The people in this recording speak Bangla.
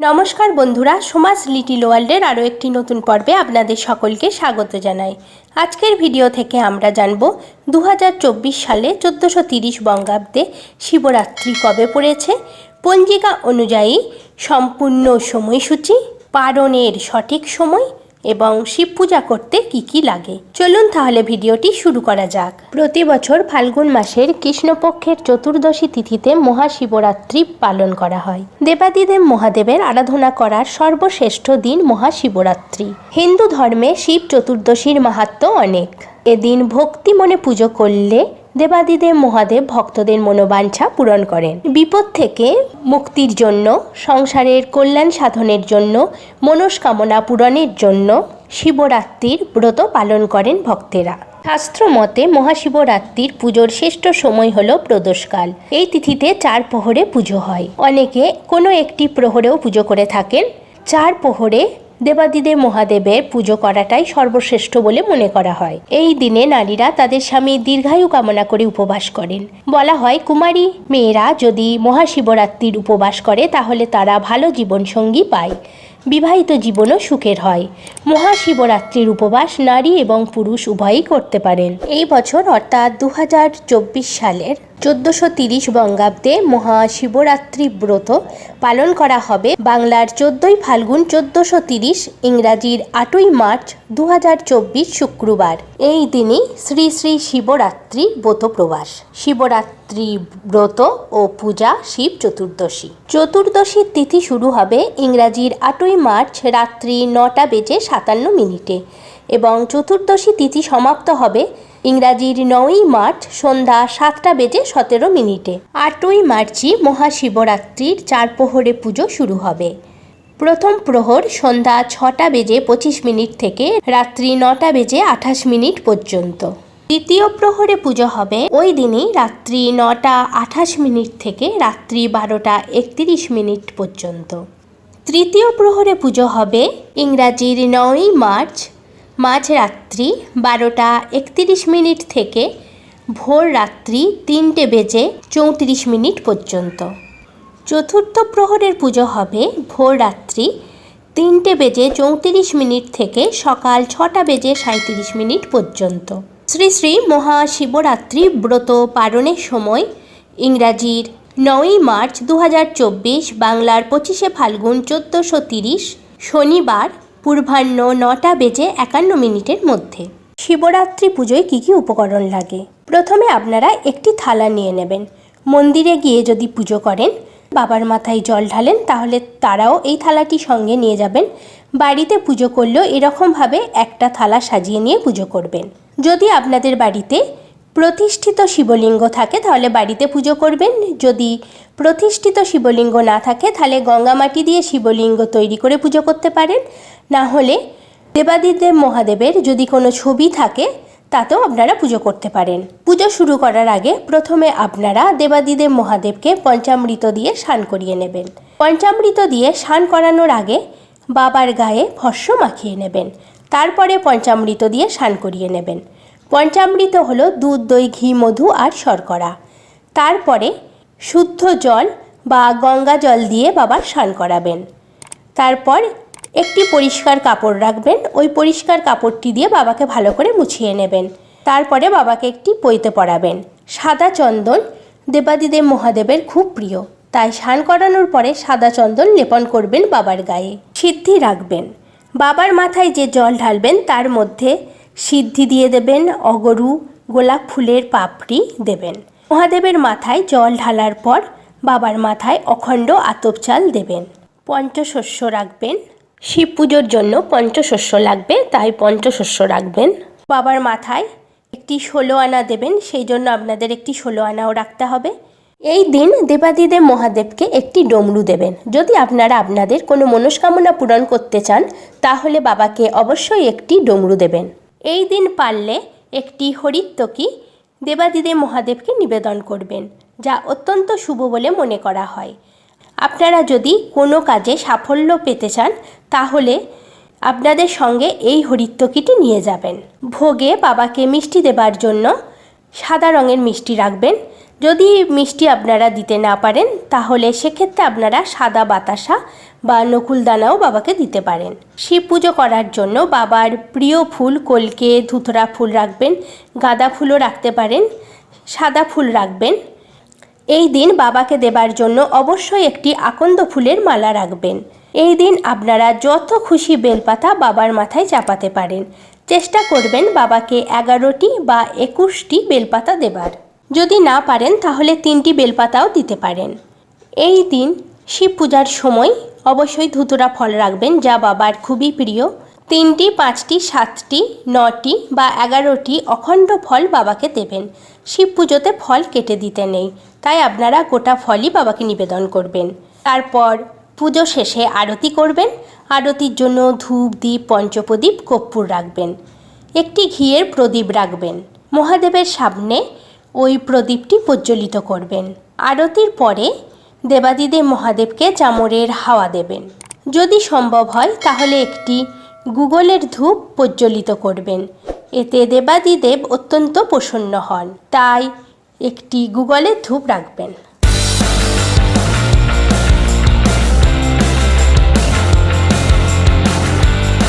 নমস্কার বন্ধুরা, সমাজ লিটিল ওয়ার্ল্ডের আরও একটি নতুন পর্বে আপনাদের সকলকে স্বাগত জানাই। আজকের ভিডিও থেকে আমরা জানব দু হাজার চব্বিশ সালে চোদ্দোশো তিরিশ বঙ্গাব্দে শিবরাত্রি কবে পড়েছে? পঞ্জিকা অনুযায়ী সম্পূর্ণ সময়সূচি পারণের সঠিক সময় এবং শিব পূজা করতে কি কি লাগে? চলুন তাহলে ভিডিওটি শুরু করা যাক। প্রতি বছর ফাল্গুন মাসের কৃষ্ণপক্ষের চতুর্দশী তিথিতে মহাশিবরাত্রি পালন করা হয়। দেবাদিদেব মহাদেবের আরাধনা করার সর্বশ্রেষ্ঠ দিন মহাশিবরাত্রি। হিন্দু ধর্মে শিব চতুর্দশীর মাহাত্ম্য অনেক। এদিন ভক্তি মনে পুজো করলে দেবাদিদেব মহাদেব ভক্তদের মনোবাঞ্ছা পূরণ করেন। বিপদ থেকে মুক্তির জন্য, সংসারের কল্যাণ সাধনের জন্য, মনস্কামনা পূরণের জন্য শিবরাত্রির ব্রত পালন করেন ভক্তেরা। শাস্ত্র মতে মহাশিবরাত্রির পুজোর শ্রেষ্ঠ সময় হলো প্রদোষকাল। এই তিথিতে চার প্রহরে পুজো হয়। অনেকে কোনো একটি প্রহরেও পুজো করে থাকেন। চার প্রহরে দেবাদিদেব মহাদেবের পুজো করাটাই সর্বশ্রেষ্ঠ বলে মনে করা হয়। এই দিনে নারীরা তাদের স্বামী দীর্ঘায়ু কামনা করে উপবাস করেন। বলা হয়, কুমারী, মেয়েরা যদি মহাশিবরাত্রির উপবাস করে, তাহলে তারা ভালো জীবনসঙ্গী পায়। বিবাহিত জীবনও সুখের হয়। মহাশিবরাত্রির উপবাস নারী এবং পুরুষ উভয়ই করতে পারেন। এই বছর, অর্থাৎ দু হাজার চব্বিশ সালের চোদ্দোশো তিরিশ বঙ্গাব্দে মহাশিবরাত্রি ব্রত পালন করা হবে বাংলার চোদ্দোই ফাল্গুন চোদ্দোশো তিরিশ, ইংরাজির আটই মার্চ দু হাজার চব্বিশ শুক্রবার। এই দিনই শ্রী শ্রী শিবরাত্রি ব্রত প্রবাস শিবরাত্রি ব্রত ও পূজা শিব চতুর্দশী। চতুর্দশীর তিথি শুরু হবে ইংরাজির আটই মার্চ রাত্রি নটা বেজে সাতান্ন মিনিটে এবং চতুর্দশী তিথি সমাপ্ত হবে ইংরাজির নয়ই মার্চ সন্ধ্যা সাতটা বেজে সতেরো মিনিটে। আটই মার্চই মহাশিবরাত্রির চার প্রহরে পুজো শুরু হবে। প্রথম প্রহর সন্ধ্যা ছটা বেজে পঁচিশ মিনিট থেকে রাত্রি নটা বেজে আঠাশ মিনিট পর্যন্ত। দ্বিতীয় প্রহরে পুজো হবে ওই দিনই রাত্রি নটা আঠাশ মিনিট থেকে রাত্রি বারোটা একত্রিশ মিনিট পর্যন্ত। তৃতীয় প্রহরে পুজো হবে ইংরাজির নয়ই মার্চ মাঝরাত্রি বারোটা একত্রিশ মিনিট থেকে ভোর রাত্রি তিনটে বেজে চৌত্রিশ মিনিট পর্যন্ত। চতুর্থ প্রহরের পুজো হবে ভোর রাত্রি তিনটে বেজে চৌত্রিশ মিনিট থেকে সকাল ছটা বেজে সাঁত্রিশ মিনিট পর্যন্ত। শ্রী শ্রী মহাশিবরাত্রি ব্রত পালনের সময় ইংরাজির নয়ই মার্চ দু হাজার চব্বিশ বাংলার পঁচিশে ফাল্গুন চোদ্দোশো তিরিশ শনিবার পূর্বাহ্ন নটা বেজে একান্ন মিনিটের মধ্যে। শিবরাত্রি পুজোয় কী কী উপকরণ লাগে? প্রথমে আপনারা একটি থালা নিয়ে নেবেন। মন্দিরে গিয়ে যদি পুজো করেন, বাবার মাথায় জল ঢালেন, তাহলে তারাও এই থালাটি সঙ্গে নিয়ে যাবেন। বাড়িতে পুজো করলেও এরকমভাবে একটা থালা সাজিয়ে নিয়ে পুজো করবেন। যদি আপনাদের বাড়িতে প্রতিষ্ঠিত শিবলিঙ্গ থাকে, তাহলে বাড়িতে পুজো করবেন। যদি প্রতিষ্ঠিত শিবলিঙ্গ না থাকে, তাহলে গঙ্গা মাটি দিয়ে শিবলিঙ্গ তৈরি করে পুজো করতে পারেন। না হলে দেবাদিদেব মহাদেবের যদি কোনো ছবি থাকে, তাতেও আপনারা পুজো করতে পারেন। পুজো শুরু করার আগে প্রথমে আপনারা দেবাদিদেব মহাদেবকে পঞ্চামৃত দিয়ে স্নান করিয়ে নেবেন। পঞ্চামৃত দিয়ে স্নান করানোর আগে বাবার গায়ে ভস্য মাখিয়ে নেবেন। তারপরে পঞ্চামৃত দিয়ে স্নান করিয়ে নেবেন। পঞ্চামৃত হলো দুধ, দই, ঘি, মধু আর শর্করা। তারপরে শুদ্ধ জল বা গঙ্গা জল দিয়ে বাবার স্নান করাবেন। তারপর একটি পরিষ্কার কাপড় রাখবেন। ওই পরিষ্কার কাপড়টি দিয়ে বাবাকে ভালো করে মুছিয়ে নেবেন। তারপরে বাবাকে একটি পইতে পরাবেন সাদা চন্দন দেবাদিদেব মহাদেবের খুব প্রিয়। তাই স্নান করানোর পরে সাদা চন্দন লেপন করবেন বাবার গায়ে। সিদ্ধি রাখবেন। বাবার মাথায় যে জল ঢালবেন, তার মধ্যে সিদ্ধি দিয়ে দেবেন, অগরু, গোলাপ ফুলের পাপড়ি দেবেন। মহাদেবের মাথায় জল ঢালার পর বাবার মাথায় অখণ্ড আতপ চাল দেবেন। পঞ্চশস্য রাখবেন। শিব পুজোর জন্য পঞ্চশস্য লাগবে, তাই পঞ্চশস্য রাখবেন। বাবার মাথায় একটি ষোলো আনা দেবেন, সেই জন্য আপনাদের একটি ষোলো আনাও রাখতে হবে। এই দিন দেবাদিদেব মহাদেবকে একটি ডমরু দেবেন। যদি আপনারা আপনাদের কোনো মনস্কামনা পূরণ করতে চান, তাহলে বাবাকে অবশ্যই একটি ডমরু দেবেন। এই দিন পারলে একটি হরিত্বকি দেবাদিদে মহাদেবকে নিবেদন করবেন, যা অত্যন্ত শুভ বলে মনে করা হয়। আপনারা যদি কোনো কাজে সাফল্য পেতে চান, তাহলে আপনাদের সঙ্গে এই হরিত্বকিটি নিয়ে যাবেন। ভোগে বাবাকে মিষ্টি দেবার জন্য সাদা রঙের মিষ্টি রাখবেন। যদি মিষ্টি আপনারা দিতে না পারেন, তাহলে সেক্ষেত্রে আপনারা সাদা বাতাসা বা নকুলদানাও বাবাকে দিতে পারেন। শিব পুজো করার জন্য বাবার প্রিয় ফুল কলকে ধুতরা ফুল রাখবেন, গাঁদা ফুলও রাখতে পারেন, সাদা ফুল রাখবেন। এই দিন বাবাকে দেবার জন্য অবশ্যই একটি আকন্দ ফুলের মালা রাখবেন। এই দিন আপনারা যত খুশি বেলপাতা বাবার মাথায় চাপাতে পারেন। চেষ্টা করবেন বাবাকে এগারোটি বা একুশটি বেলপাতা দেবার। যদি না পারেন, তাহলে তিনটি বেলপাতাও দিতে পারেন। এই দিন শিব পূজার সময় অবশ্যই ধুতুরা ফল রাখবেন, যা বাবার খুবই প্রিয়। তিনটি, পাঁচটি, সাতটি, নটি বা এগারোটি অখণ্ড ফল বাবাকে দেবেন। শিব পুজোতে ফল কেটে দিতে নেই, তাই আপনারা গোটা ফলই বাবাকে নিবেদন করবেন। তারপর পুজো শেষে আরতি করবেন। আরতির জন্য ধূপ দ্বীপ পঞ্চপ্রদীপ, কর্পূর রাখবেন। একটি ঘিয়ের প্রদীপ রাখবেন। মহাদেবের সামনে ওই প্রদীপটি প্রজ্বলিত করবেন। আরতির পরে দেবাদিদেব মহাদেবকে চামরের হাওয়া দেবেন। যদি সম্ভব হয়, তাহলে একটি গুগলের ধূপ প্রজ্বলিত করবেন। এতে দেবাদিদেব অত্যন্ত প্রসন্ন হন। তাই একটি গুগলের ধূপ রাখবেন।